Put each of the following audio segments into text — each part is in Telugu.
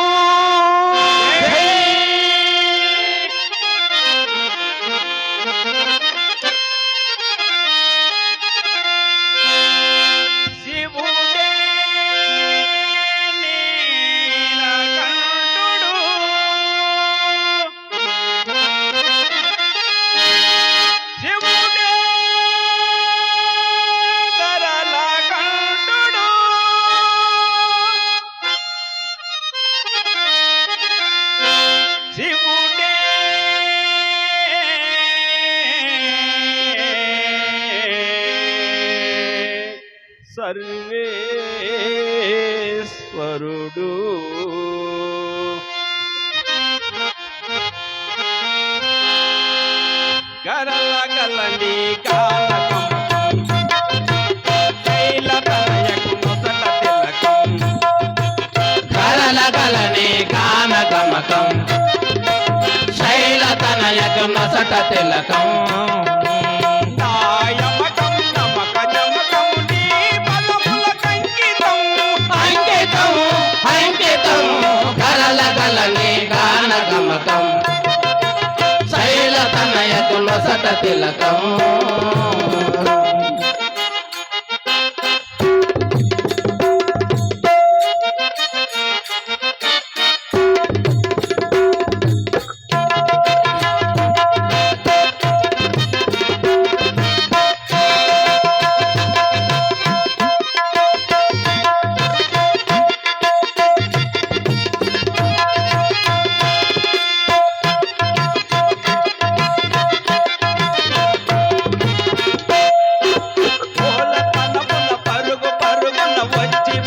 Oh! కరల కలండి కానకం కైల తరయకు మొసట తిలకం. కరల కలనే కానకమకం శైల తనయకు మొసట తిలకం. తిలకం.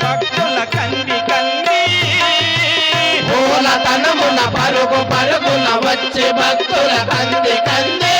భక్తుల కంది కంది. మూలతనమున పరుగు పరుగున వచ్చి భక్తుల కంది కంది.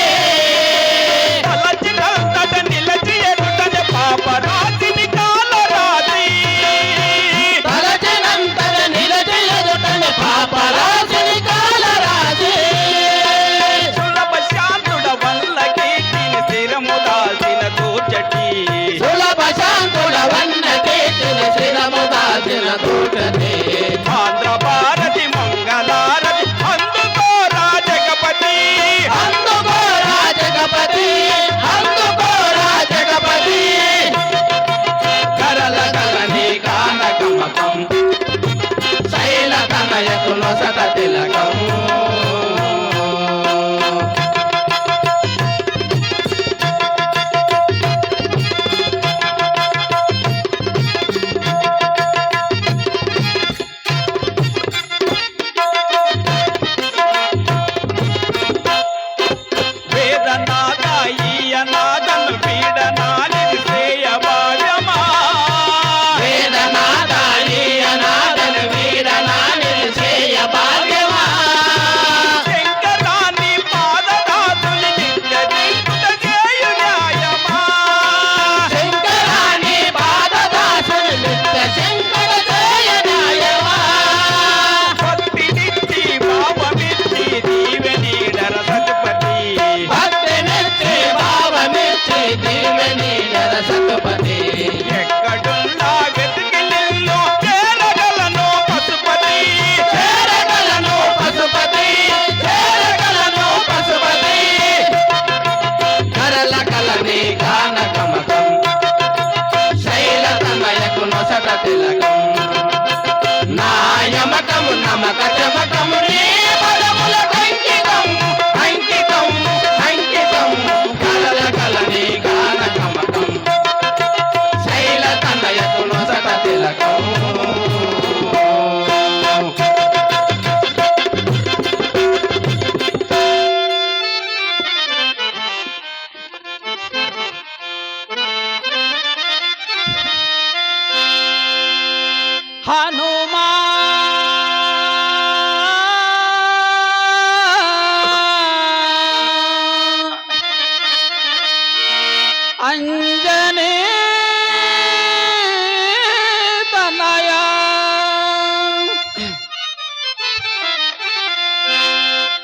धीमनि नरसप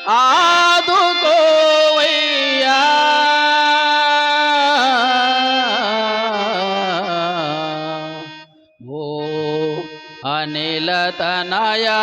ఆదుకోవయ్యా. ఓ అనిల తనయా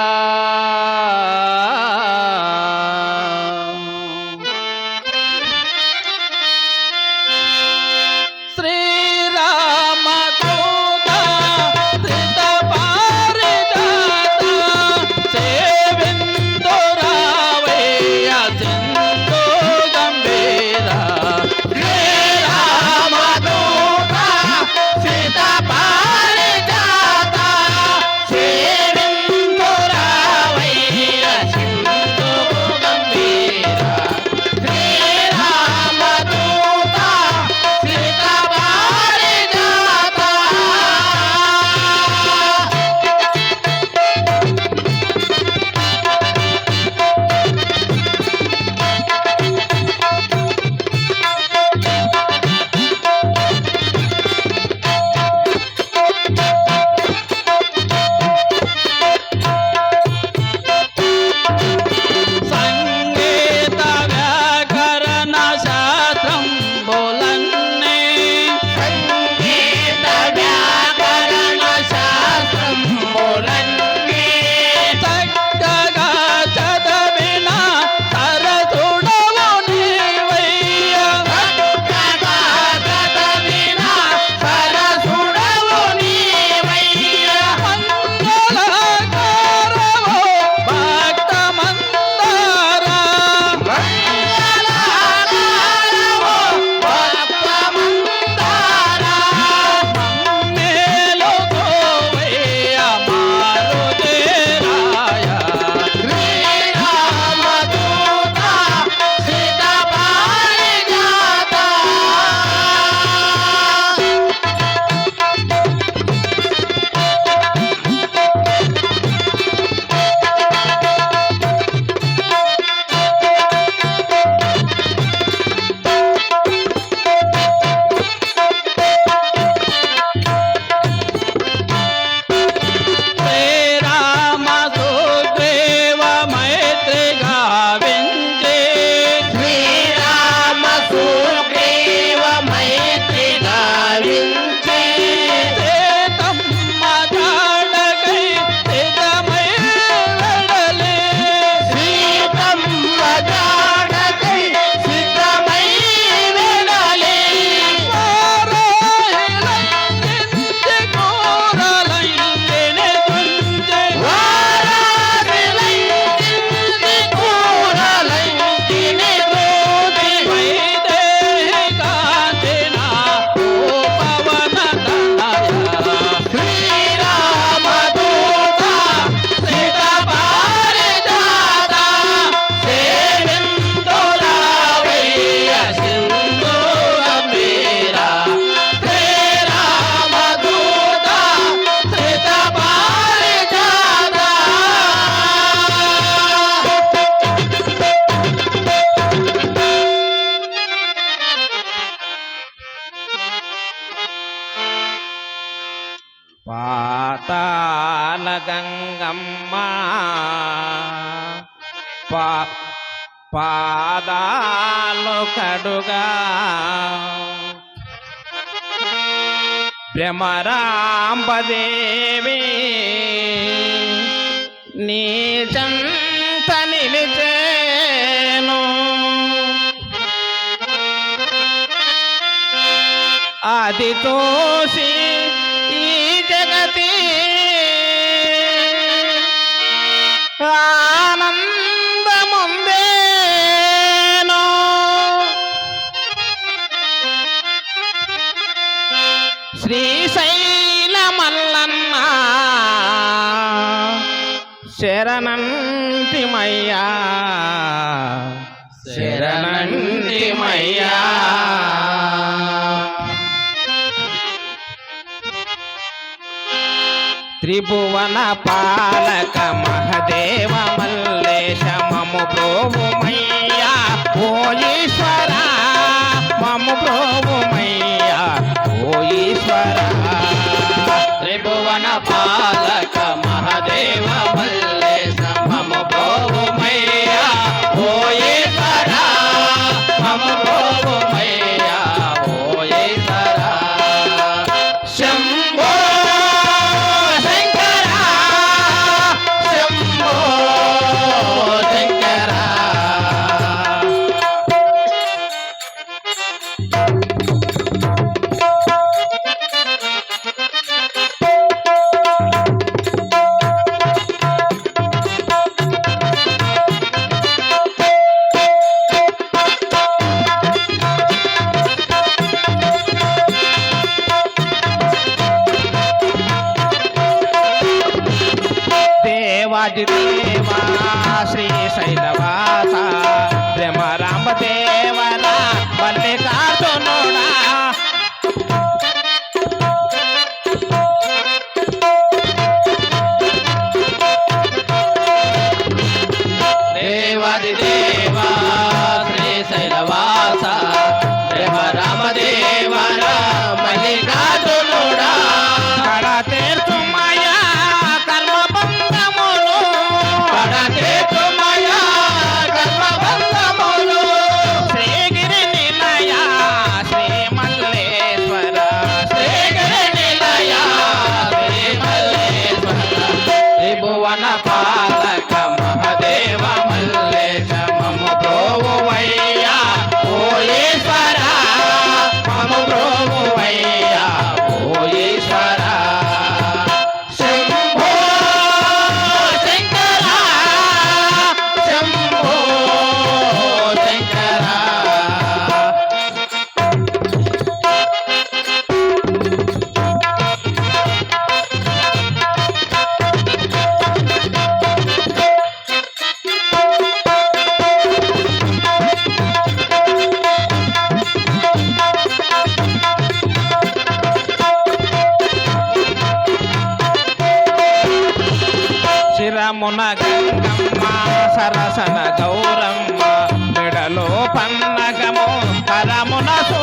భ్రమరాంబదేవి నీచంత నిలిచేను. అది తోసి ఈ జగతి. ఆ శరణంతిమయ్యా. శరణంతిమయ్యా. త్రిభువన పాలక మహదేవ మల్లేశమము ప్రభుమయ్యా ఓ ఈశ గంగమ్మ సరసన గౌరమ్మ మెడలో పన్నగము కరమున సో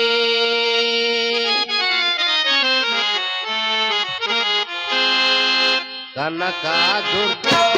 Cadurca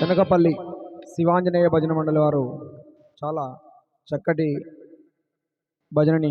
శనగపల్లి శివాంజనేయ భజన మండలి వారు చాలా చక్కటి భజనని